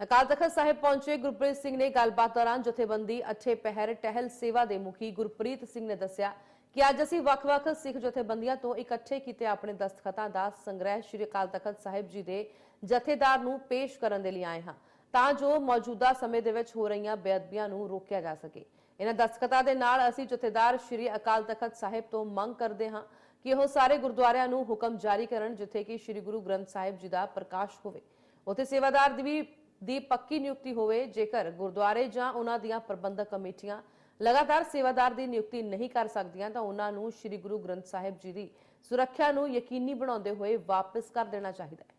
ਅਕਾਲ ਤਖਤ ਸਾਹਿਬ ਪਹੁੰਚੇ, ਗੁਰਪ੍ਰੀਤ ਸਿੰਘ ਨੇ ਗੱਲਬਾਤ ਦੌਰਾਨ ਜਥੇਬੰਦੀ ਅੱਠੇ ਪਹਿਰ ਟਹਿਲ ਸੇਵਾ ਦੇ ਮੁਖੀ ਗੁਰਪ੍ਰੀਤ ਸਿੰਘ ਨੇ ਦੱਸਿਆ ਕਿ ਅੱਜ ਅਸੀਂ ਵੱਖ-ਵੱਖ ਸਿੱਖ ਜਥੇਬੰਦੀਆਂ ਤੋਂ ਇਕੱਠੇ ਕੀਤੇ ਆਪਣੇ ਦਸਤਖਤਾਂ ਦਾ ਸੰਗ੍ਰਹਿ ਸ੍ਰੀ ਅਕਾਲ ਤਖਤ ਸਾਹਿਬ ਜੀ ਦੇ ਜਥੇਦਾਰ ਨੂੰ ਪੇਸ਼ ਕਰਨ ਦੇ ਲਈ ਆਏ ਹਾਂ, ਤਾਂ ਜੋ ਮੌਜੂਦਾ ਸਮੇਂ ਦੇ ਵਿੱਚ ਹੋ ਰਹੀਆਂ ਬੇਅਦਬੀਆਂ ਨੂੰ ਰੋਕਿਆ ਜਾ ਸਕੇ। ਇਹਨਾਂ ਦਸਤਖਤਾਂ ਦੇ ਨਾਲ ਅਸੀਂ ਜਥੇਦਾਰ ਸ੍ਰੀ ਅਕਾਲ ਤਖਤ ਸਾਹਿਬ ਤੋਂ ਮੰਗ ਕਰਦੇ ਹਾਂ ਕਿ ਉਹ ਸਾਰੇ ਗੁਰਦੁਆਰਿਆਂ ਨੂੰ ਹੁਕਮ ਜਾਰੀ ਕਰਨ, ਜਿੱਥੇ ਕਿ ਸ੍ਰੀ ਗੁਰੂ ਗ੍ਰੰਥ ਸਾਹਿਬ ਜੀ ਦਾ ਪ੍ਰਕਾਸ਼ ਹੋਵੇ। ਉੱਥੇ ਸੇਵਾਦਾਰ ਦੀ ਵੀ ਦੀ ਪੱਕੀ ਨਿਯੁਕਤੀ ਹੋਵੇ, ਜੇਕਰ ਗੁਰਦੁਆਰੇ ਜਾਂ ਉਹਨਾਂ ਦੀਆਂ ਪ੍ਰਬੰਧਕ ਕਮੇਟੀਆਂ ਲਗਾਤਾਰ ਸੇਵਾਦਾਰ ਦੀ ਨਿਯੁਕਤੀ ਨਹੀਂ ਕਰ ਸਕਦੀਆਂ, ਤਾਂ ਉਹਨਾਂ ਨੂੰ ਸ੍ਰੀ ਗੁਰੂ ਗ੍ਰੰਥ ਸਾਹਿਬ ਜੀ ਦੀ ਸੁਰੱਖਿਆ ਨੂੰ ਯਕੀਨੀ ਬਣਾਉਂਦੇ ਹੋਏ ਵਾਪਸ ਕਰ ਦੇਣਾ ਚਾਹੀਦਾ ਹੈ।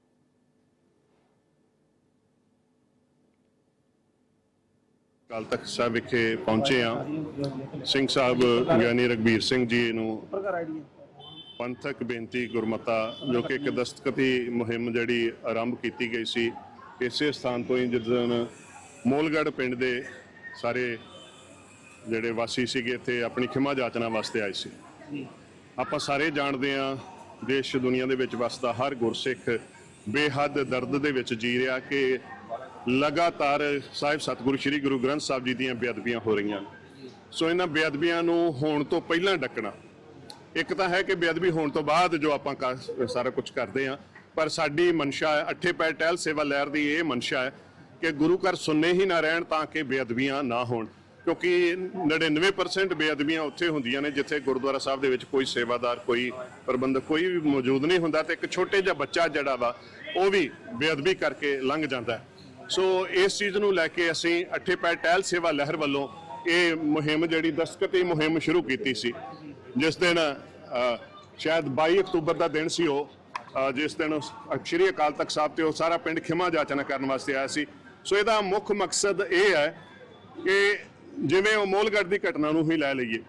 ਕੱਲ ਤੱਕ ਸਾਹਿਬ ਵਿਖੇ ਪਹੁੰਚੇ ਆ ਸਿੰਘ ਸਾਹਿਬ ਗਿਆਨੀ ਰਗਵੀਰ ਸਿੰਘ ਜੀ ਨੂੰ ਪੰਥਕ ਬੇਨਤੀ ਗੁਰਮਤਾ, ਜੋ ਕਿ ਇੱਕ ਦਸਤਖਤੀ ਮੁਹਿੰਮ ਜਿਹੜੀ ਆਰੰਭ ਕੀਤੀ ਗਈ ਸੀ ਇਸੇ ਸਥਾਨ ਤੋਂ ਹੀ ਜਦੋਂ ਮੋਲਗੜ ਪਿੰਡ ਦੇ ਸਾਰੇ ਜਿਹੜੇ ਵਾਸੀ ਸੀਗੇ ਇੱਥੇ ਆਪਣੀ ਖਿਮਾ ਜਾਚਨਾ ਵਾਸਤੇ ਆਏ ਸੀ। ਆਪਾਂ ਸਾਰੇ ਜਾਣਦੇ ਆ ਦੇਸ਼ ਦੁਨੀਆ ਦੇ ਵਿੱਚ ਵਸਦਾ ਹਰ ਗੁਰਸਿੱਖ ਬੇਹੱਦ ਦਰਦ ਦੇ ਵਿੱਚ ਜੀ ਰਿਹਾ ਕਿ ਲਗਾਤਾਰ ਸਾਹਿਬ ਸਤਿਗੁਰੂ ਸ੍ਰੀ ਗੁਰੂ ਗ੍ਰੰਥ ਸਾਹਿਬ ਜੀ ਦੀਆਂ ਬੇਅਦਬੀਆਂ ਹੋ ਰਹੀਆਂ। ਸੋ ਇਹਨਾਂ ਬੇਅਦਬੀਆਂ ਨੂੰ ਹੋਣ ਤੋਂ ਪਹਿਲਾਂ ਡੱਕਣਾ। ਇੱਕ ਤਾਂ ਹੈ ਕਿ ਬੇਅਦਬੀ ਹੋਣ ਤੋਂ ਬਾਅਦ ਜੋ ਆਪਾਂ ਸਾਰਾ ਕੁਝ ਕਰਦੇ ਆ ਪਰ ਸਾਡੀ ਮਨਸ਼ਾ ਹੈ, ਅੱਠੇ ਪੈ ਟਹਿਲ ਸੇਵਾ ਲਹਿਰ ਦੀ ਇਹ ਮਨਸ਼ਾ ਹੈ ਕਿ ਗੁਰੂ ਘਰ ਸੁਣਨੇ ਹੀ ਨਾ ਰਹਿਣ ਤਾਂ ਕਿ ਬੇਅਦਬੀਆਂ ਨਾ ਹੋਣ। ਕਿਉਂਕਿ 99% ਬੇਅਦਬੀਆਂ ਉੱਥੇ ਹੁੰਦੀਆਂ ਨੇ ਜਿੱਥੇ ਗੁਰਦੁਆਰਾ ਸਾਹਿਬ ਦੇ ਵਿੱਚ ਕੋਈ ਸੇਵਾਦਾਰ, ਕੋਈ ਪ੍ਰਬੰਧਕ, ਕੋਈ ਵੀ ਮੌਜੂਦ ਨਹੀਂ ਹੁੰਦਾ ਤੇ ਇੱਕ ਛੋਟੇ ਜਿਹਾ ਬੱਚਾ ਜਿਹੜਾ ਵਾ, ਉਹ ਵੀ ਬੇਅਦਬੀ ਕਰਕੇ ਲੰਘ ਜਾਂਦਾ ਸੋ ਇਸ ਚੀਜ਼ ਨੂੰ ਲੈ ਕੇ ਅਸੀਂ ਅੱਠੇ ਪੈਰ ਟਹਿਲ ਸੇਵਾ ਲਹਿਰ ਵੱਲੋਂ ਇਹ ਮੁਹਿੰਮ ਜਿਹੜੀ ਦਸਤਖਤੀ ਮੁਹਿੰਮ ਸ਼ੁਰੂ ਕੀਤੀ ਸੀ। ਜਿਸ ਦਿਨ ਸ਼ਾਇਦ 22 ਅਕਤੂਬਰ ਦਾ ਦਿਨ ਸੀ ਉਹ ਜਿਸ ਦਿਨ ਉਸ- ਸ਼੍ਰੀ ਅਕਾਲ ਤਖਤ ਸਾਹਿਬ ਤੇ ਉਹ ਸਾਰਾ ਪਿੰਡ ਖਿਮਾ ਜਾਚਨਾ ਕਰਨ ਵਾਸਤੇ ਆਇਆ ਸੀ। ਸੋ ਇਹਦਾ ਮੁੱਖ ਮਕਸਦ ਇਹ ਹੈ ਕਿ ਜਿਵੇਂ ਉਹ ਮੋਲਗੜ ਦੀ ਘਟਨਾ ਨੂੰ ਹੀ ਲੈ ਲਈਏ।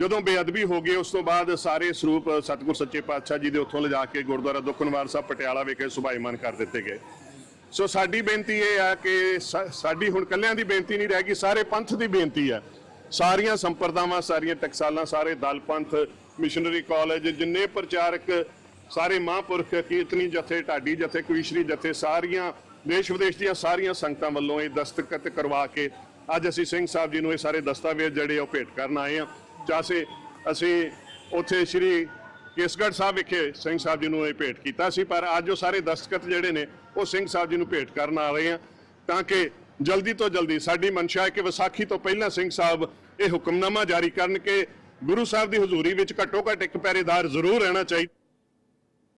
ਜਦੋਂ ਬੇਅਦਬੀ ਹੋ ਗਈ, ਉਸ ਤੋਂ ਬਾਅਦ ਸਾਰੇ ਸਰੂਪ ਸਤਿਗੁਰ ਸੱਚੇ ਪਾਤਸ਼ਾਹ ਜੀ ਦੇ ਉੱਥੋਂ ਲਿਜਾ ਕੇ ਗੁਰਦੁਆਰਾ ਦੁਖਨਵਾਰ ਸਾਹਿਬ ਪਟਿਆਲਾ ਵਿਖੇ ਸੁਭਾਈਮਾਨ ਕਰ ਦਿੱਤੇ ਗਏ। ਸੋ ਸਾਡੀ ਬੇਨਤੀ ਇਹ ਆ ਕਿ ਸਾਡੀ ਹੁਣ ਕੱਲਿਆਂ ਦੀ ਬੇਨਤੀ ਨਹੀਂ ਰਹਿ ਗਈ, ਸਾਰੇ ਪੰਥ ਦੀ ਬੇਨਤੀ ਹੈ। ਸਾਰੀਆਂ ਸੰਪਰਦਾਵਾਂ, ਸਾਰੀਆਂ ਟਕਸਾਲਾਂ, ਸਾਰੇ ਦਲ ਪੰਥ, ਮਿਸ਼ਨਰੀ ਕਾਲਜ, ਜਿੰਨੇ ਪ੍ਰਚਾਰਕ ਸਾਰੇ ਮਹਾਂਪੁਰਖ ਕੀਰਤਨੀ ਜਥੇ, ਢਾਡੀ ਜਥੇ ਕਵੀਸ਼ਰੀ ਜਥੇ, ਸਾਰੀਆਂ ਦੇਸ਼ ਵਿਦੇਸ਼ ਦੀਆਂ ਸਾਰੀਆਂ ਸੰਗਤਾਂ ਵੱਲੋਂ ਇਹ ਦਸਤਖਤ ਕਰਵਾ ਕੇ ਅੱਜ ਅਸੀਂ ਸਿੰਘ ਸਾਹਿਬ ਜੀ ਨੂੰ ਇਹ ਸਾਰੇ ਦਸਤਾਵੇਜ਼ ਜਿਹੜੇ ਆ ਉਹ ਭੇਟ ਕਰਨ ਆਏ ਆ ਚਾਸੇ ਅਸੀਂ ਉੱਥੇ ਸ਼੍ਰੀ ਕੇਸਗੜ੍ਹ ਸਾਹਿਬ ਵਿਖੇ ਸਿੰਘ ਸਾਹਿਬ ਜੀ ਨੂੰ ਇਹ ਭੇਟ ਕੀਤਾ ਸੀ, ਪਰ ਅੱਜ ਉਹ ਸਾਰੇ ਦਸਤਖਤ ਜਿਹੜੇ ਨੇ ਉਹ ਸਿੰਘ ਸਾਹਿਬ ਜੀ ਨੂੰ ਭੇਟ ਕਰਨ ਆ ਰਹੇ ਆ ਤਾਂ ਕਿ ਜਲਦੀ ਤੋਂ ਜਲਦੀ ਸਾਡੀ ਮਨਸ਼ਾ ਹੈ ਕਿ ਵਿਸਾਖੀ ਤੋਂ ਪਹਿਲਾਂ ਸਿੰਘ ਸਾਹਿਬ ਇਹ ਹੁਕਮਨਾਮਾ ਜਾਰੀ ਕਰਨ ਕਿ ਗੁਰੂ ਸਾਹਿਬ ਦੀ ਹਜ਼ੂਰੀ ਵਿੱਚ ਘੱਟੋ ਘੱਟ ਇੱਕ ਪਹਿਰੇਦਾਰ ਜ਼ਰੂਰ ਰਹਿਣਾ ਚਾਹੀਦਾ।